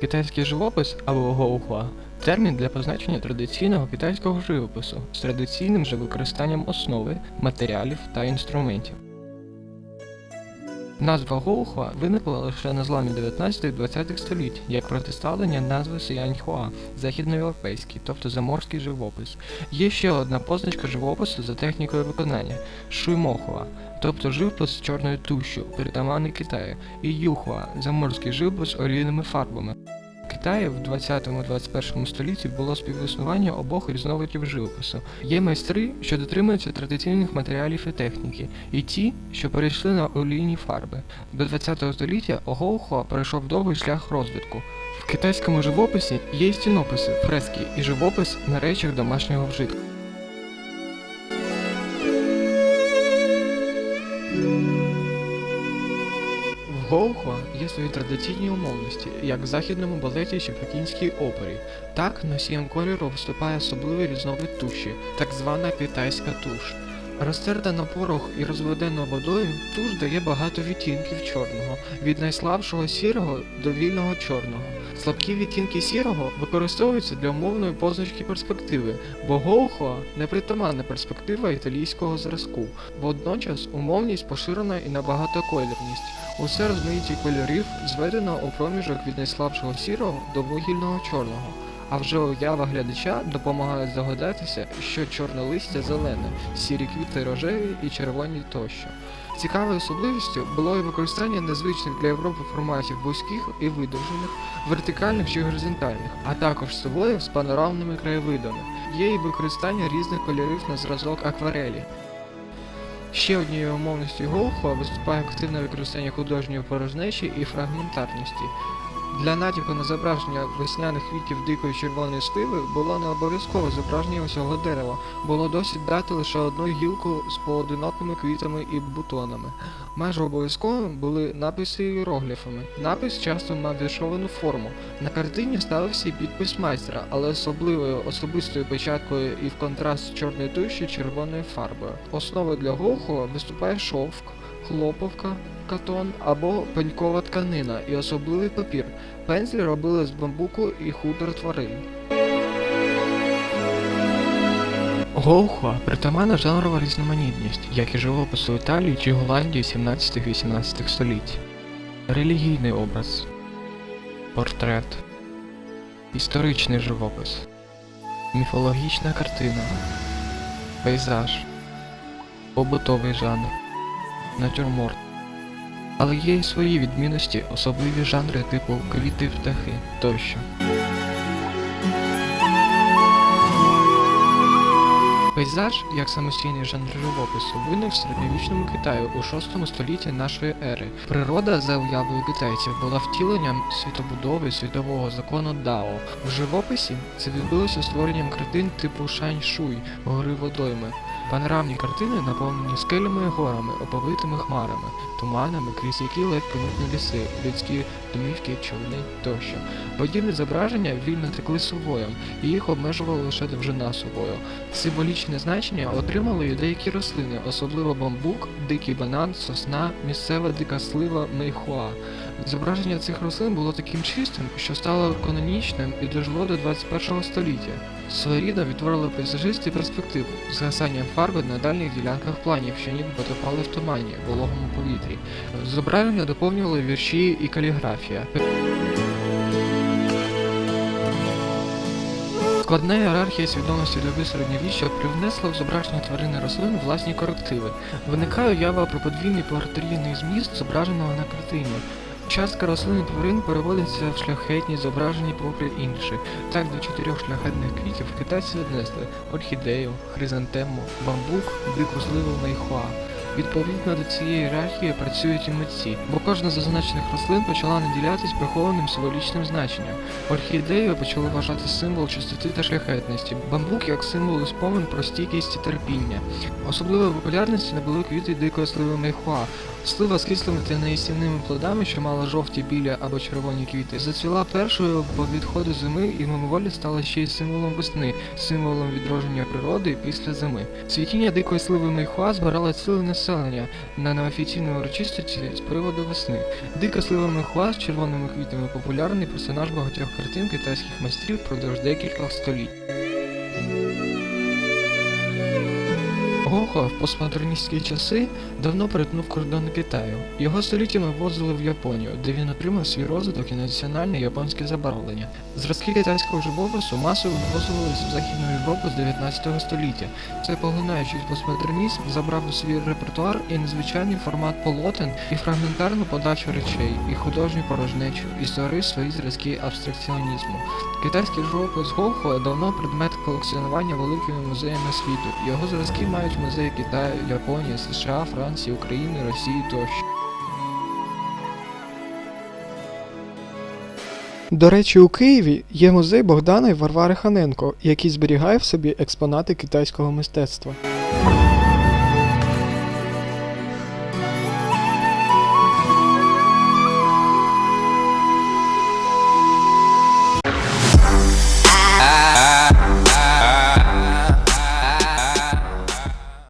Китайський живопис або гоухуа термін для позначення традиційного китайського живопису з традиційним же використанням основи, матеріалів та інструментів. Назва гоухуа виникла лише на зламі 19-20 століть як протиставлення назви Сіяньхуа західноєвропейський, тобто заморський живопис. Є ще одна позначка живопису за технікою виконання шуймохуа, тобто живопис з чорною тушшю, притаманний Китаю, і юхуа заморський живопис олійними фарбами. Китаї в 20-21 столітті було співіснування обох різновидів живопису. Є майстри, що дотримуються традиційних матеріалів і техніки, і ті, що перейшли на олійні фарби. До 20 століття Гоухуа пройшов довгий шлях розвитку. В китайському живописі є і стінописи, фрески і живопис на речах домашнього вжитку. В Гоухуа є свої традиційні умовності, як в західному балеті чи пекінській опері. Так, носієм кольору виступає особливий різновид туші, так звана китайська туш. Розтерта на порох і розведена водою, туш дає багато відтінків чорного, від найслабшого сірого до вільного чорного. Слабкі відтінки сірого використовуються для умовної позначки перспективи, бо Гоухуа непритаманна перспектива італійського зразку. Водночас умовність поширена і на багатоколірність. Усе розмаїття кольорів зведено у проміжок від найслабшого сірого до вугільного чорного. А вже уява глядача допомагає здогадатися, що чорне листя зелене, сірі квіти рожеві і червоні тощо. Цікавою особливістю було і використання незвичних для Європи форматів вузьких і видовжених, вертикальних чи горизонтальних, а також сувоїв з панорамними краєвидами. Є і використання різних кольорів на зразок акварелі. Ще однією умовністю Гоухуа виступає активне використання художньої порожнечі і фрагментарності. Для натяку на зображення весняних квітів дикої червоної сливи було не обов'язково зображення усього дерева, було досить дати лише одну гілку з поодинокими квітами і бутонами. Майже обов'язковими були написи іерогліфами. Напис часто мав віршовану форму. На картині ставився і підпис майстра, але особливою особистою печаткою і в контраст з чорної туші червоною фарбою. Основою для Гоухуа виступає шовк, хлоповка, катон або пенькова тканина і особливий папір. Пензлі робили з бамбуку і хутор тварин. Гоухуа притаманна жанрова різноманітність, як і живопису Італії чи Голландії 17-18 століть. Релігійний образ, портрет, історичний живопис, міфологічна картина, пейзаж, побутовий жанр, натюрморт. Але є і свої відмінності, особливі жанри типу квіти птахи тощо. Пейзаж, як самостійний жанр живопису, виник в середньовічному Китаю у 6 столітті нашої ери. Природа, за уявою китайців, була втіленням світобудови світового закону Дао. В живописі це відбулося створенням картин типу Шань-Шуй, гори водойми. Панорамні картини наповнені скелями і горами, оповитими хмарами, туманами, крізь які ледь помітні ліси, людські домівки, човни тощо. Подібні зображення вільно текли сувоєм, і їх обмежувала лише довжина сувою. Символічне значення отримали і деякі рослини, особливо бамбук, дикий банан, сосна, місцева дика слива, мейхуа. Зображення цих рослин було таким чистим, що стало канонічним і дожило до 21 століття. Своєрідно відтворили пейзажисти перспективу, згасанням фарби на дальніх ділянках планів, що ніби потопали в тумані, вологому повітрі. Зображення доповнювали вірші і каліграфія. Складна ієрархія свідомості доби середньовіччя привнесла в зображення тварин і рослин власні корективи. Виникає уява про подвійний портрійний зміст, зображеного на картині. Частка рослин тварин переводиться в шляхетні, зображені попри інші. Так до чотирьох шляхетних квітів китайці віднесли орхідею, хризантему, бамбук, дику сливу мейхуа. Відповідно до цієї ієрархії працюють і митці, бо кожна з зазначених рослин почала наділятись прихованим символічним значенням. Орхідею почали вважати символ чистоти та шляхетності, бамбук як символ і спомин про стійкість і терпіння. Особливої популярності набули квіти дикої сливи мейхуа. Слива з кислими та неїстівними плодами, що мала жовті, білі або червоні квіти, зацвіла першою по відходу зими і мимоволі стала ще й символом весни, символом відродження природи після зими. Цвітіння дикої сливи мейхуа збирало цілий населення на неофіційній урочистості з приводу весни. Дика сливами з червоними квітами популярний персонаж багатьох картин китайських майстрів продовж декількох століть. Гохо в постмодерністські часи давно перетнув кордони Китаю. Його століттями ввозили в Японію, де він отримав свій розвиток і національне японське забарвлення. Зразки китайського живопису масово ввозились в Західну Європу з 19 століття. Цей поглинаючий постмодернізм забрав у свій репертуар і незвичайний формат полотен, і фрагментарну подачу речей, і художню порожнечу, і створив свої зразки абстракціонізму. Китайський живопис Гохо давно предмет колекціонування великими музеями світу. Його зразки мають музеї Китаю, Японії, США, Франції, України, Росії тощо. До речі, у Києві є музей Богдана і Варвари Ханенко, який зберігає в собі експонати китайського мистецтва.